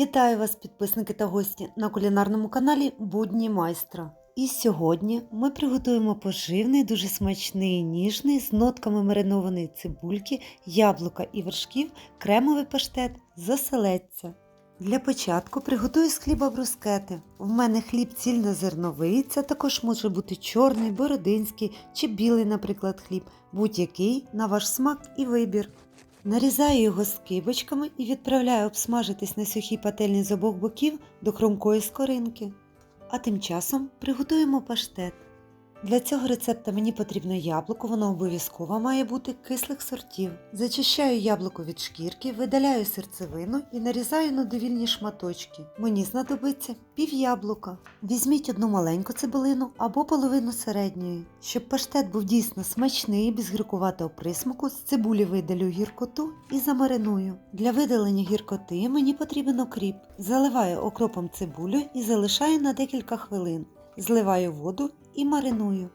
Вітаю вас, підписники та гості на кулінарному каналі Будні майстра. І сьогодні ми приготуємо поживний, дуже смачний, ніжний з нотками маринованої цибульки, яблука і вершків кремовий паштет з. Для початку приготую з хліба брускети. В мене хліб цільнозерновий, це також може бути чорний, бородинський чи білий, наприклад, хліб, будь-який на ваш смак і вибір. Нарізаю його скибочками і відправляю обсмажитись на сухій пательні з обох боків до хрумкої скоринки. А тим часом приготуємо паштет. Для цього рецепта мені потрібно яблуко, воно обов'язково має бути кислих сортів. Зачищаю яблуко від шкірки, видаляю серцевину і нарізаю на довільні шматочки. Мені знадобиться пів яблука. Візьміть одну маленьку цибулину або половину середньої. Щоб паштет був дійсно смачний, без гіркуватого присмаку, з цибулі видалю гіркоту і замариную. Для видалення гіркоти мені потрібен окріп. Заливаю окропом цибулю і залишаю на декілька хвилин. Зливаю воду і мариную.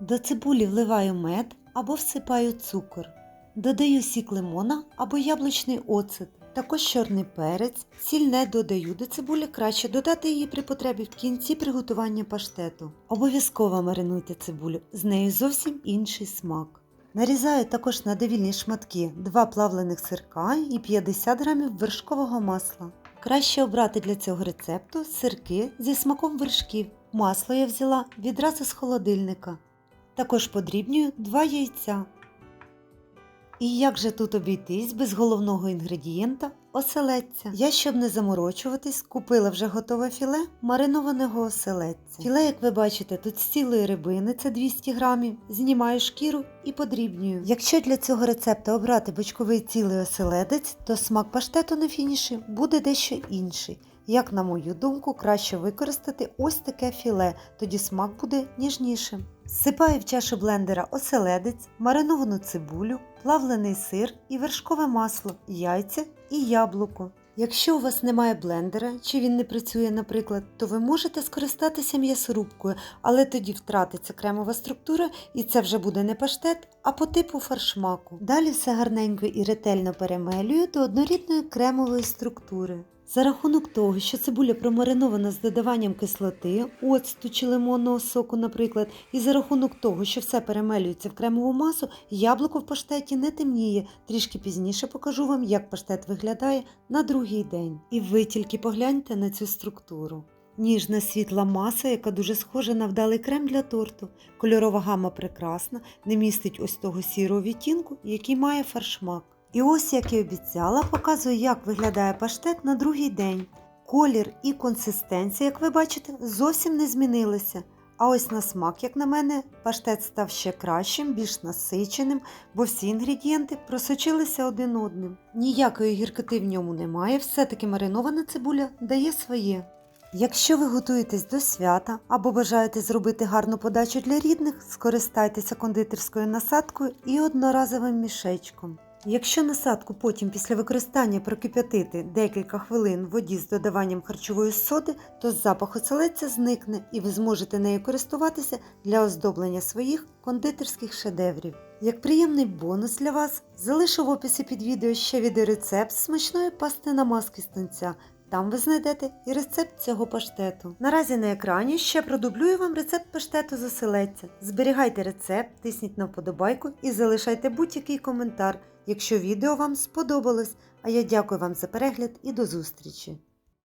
До цибулі вливаю мед або всипаю цукор. Додаю сік лимона або яблучний оцет. Також чорний перець, сіль не додаю до цибулі, краще додати її при потребі в кінці приготування паштету. Обов'язково маринуйте цибулю, з нею зовсім інший смак. Нарізаю також на довільні шматки 2 плавлених сирка і 50 г вершкового масла. Краще обрати для цього рецепту сирки зі смаком вершків. Масло я взяла відразу з холодильника. Також подрібнюю 2 яйця. І як же тут обійтись без головного інгредієнта оселедця? Я, щоб не заморочуватись, купила вже готове філе маринованого оселедця. Філе, як ви бачите, тут з цілої рибини, це 200 грамів, знімаю шкіру і подрібнюю. Якщо для цього рецепту обрати бочковий цілий оселедець, то смак паштету на фініші буде дещо інший. Як на мою думку, краще використати ось таке філе, тоді смак буде ніжнішим. Всипаю в чашу блендера оселедець, мариновану цибулю, плавлений сир і вершкове масло, яйця і яблуко. Якщо у вас немає блендера чи він не працює, наприклад, то ви можете скористатися м'ясорубкою, але тоді втратиться кремова структура і це вже буде не паштет, а по типу фаршмаку. Далі все гарненько і ретельно перемелюю до однорідної кремової структури. За рахунок того, що цибуля промаринована з додаванням кислоти, оцту чи лимонного соку, наприклад, і за рахунок того, що все перемелюється в кремову масу, яблуко в паштеті не темніє. Трішки пізніше покажу вам, як паштет виглядає на другий день. І ви тільки погляньте на цю структуру. Ніжна світла маса, яка дуже схожа на вдалий крем для торту. Кольорова гама прекрасна, не містить ось того сірого відтінку, який має фаршмак. І ось, як і обіцяла, показую, як виглядає паштет на другий день. Колір і консистенція, як ви бачите, зовсім не змінилися. А ось на смак, як на мене, паштет став ще кращим, більш насиченим, бо всі інгредієнти просочилися один одним. Ніякої гіркоти в ньому немає, все-таки маринована цибуля дає своє. Якщо ви готуєтесь до свята або бажаєте зробити гарну подачу для рідних, скористайтеся кондитерською насадкою і одноразовим мішечком. Якщо насадку потім після використання прокип'ятити декілька хвилин в воді з додаванням харчової соди, то запах оселедця зникне і ви зможете нею користуватися для оздоблення своїх кондитерських шедеврів. Як приємний бонус для вас, залишу в описі під відео ще відеорецепт смачної пасти на маски з тунця. Там ви знайдете і рецепт цього паштету. Наразі на екрані ще продублюю вам рецепт паштету з оселедця. Зберігайте рецепт, тисніть на вподобайку і залишайте будь-який коментар, якщо відео вам сподобалось. А я дякую вам за перегляд і до зустрічі!